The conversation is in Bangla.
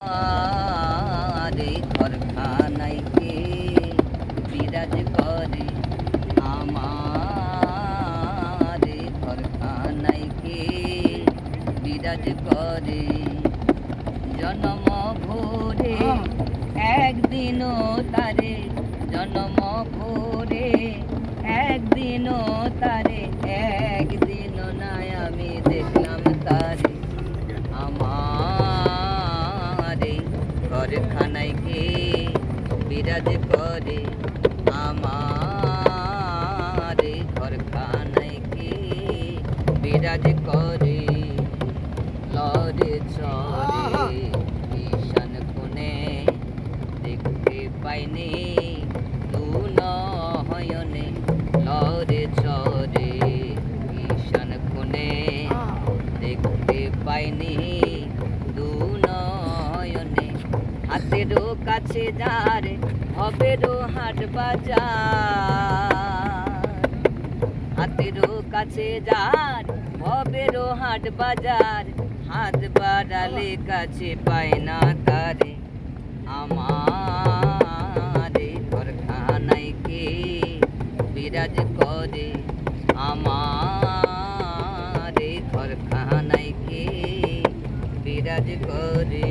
আরে ঘরখানায় কে বিরাজ করে? আমার ঘরখানায় কে বিরাজ করে? জনম ভোরে একদিনও তারে জনম ভোরে একদিনও ঘরখানায় কে বিরাজ করে আমারে। ঘরখানায় কে বিরাজ করে লরে চরে ঈশান কোণে দেখতে পাইনি দু নয়নে। লরে চরে ঈশান কোণে দেখতে পাইনি হাতেরও কাছে যারে হবেরও হাট বাজার। হাতেরও কাছে যার, হবেরও হাট বাজার। হাত বাড়ালে কাছে পায় না তারে। আমার ঘরখানায় কে বিরাজ করে? আমার ঘরখানায় কে বিরাজ করে?